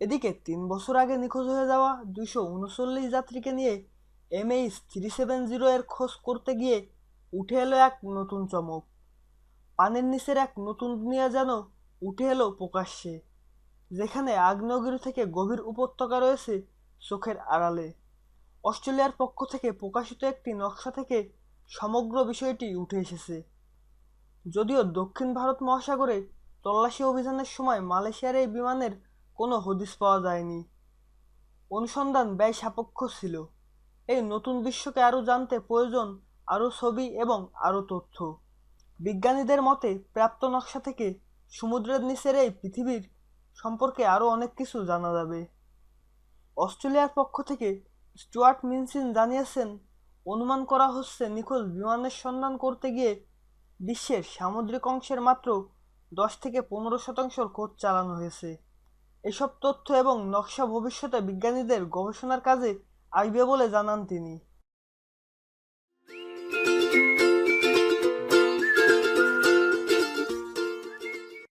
এদিকে তিন বছর আগে নিখোঁজ হয়ে যাওয়া দুইশো উনচল্লিশ যাত্রীকে নিয়ে এমএইচ থ্রি সেভেন জিরো এর খোঁজ করতে গিয়ে উঠে এলো এক নতুন চমক। পানির নিচের এক নতুন দুনিয়া যেন উঠে এলো প্রকাশ্যে, যেখানে আগ্নেয়গিরি থেকে গভীর উপত্যকা রয়েছে চোখের আড়ালে। অস্ট্রেলিয়ার পক্ষ থেকে প্রকাশিত একটি নকশা থেকে সমগ্র বিষয়টি উঠে এসেছে। যদিও দক্ষিণ ভারত মহাসাগরে তল্লাশি অভিযানের সময় মালয়েশিয়ার এই বিমানের কোনো হদিস পাওয়া যায়নি। অনুসন্ধান ব্যয় সাপেক্ষ ছিল। এই নতুন বিশ্বকে আরও জানতে প্রয়োজন আরও ছবি এবং আরও তথ্য। বিজ্ঞানীদের মতে, প্রাপ্ত নকশা থেকে সমুদ্রের নিচের এই পৃথিবীর সম্পর্কে আরও অনেক কিছু জানা যাবে। অস্ট্রেলিয়ার পক্ষ থেকে স্টুয়ার্ট মিনসিন জানিয়েছেন, অনুমান করা হচ্ছে নিখোঁজ বিমানের সন্ধান করতে গিয়ে বিশ্বের সামুদ্রিক অংশের মাত্র দশ থেকে পনেরো শতাংশর খোঁজ চালানো হয়েছে। এসব তথ্য এবং নকশা ভবিষ্যতে বিজ্ঞানীদের গবেষণার কাজে আসবে বলে জানান তিনি।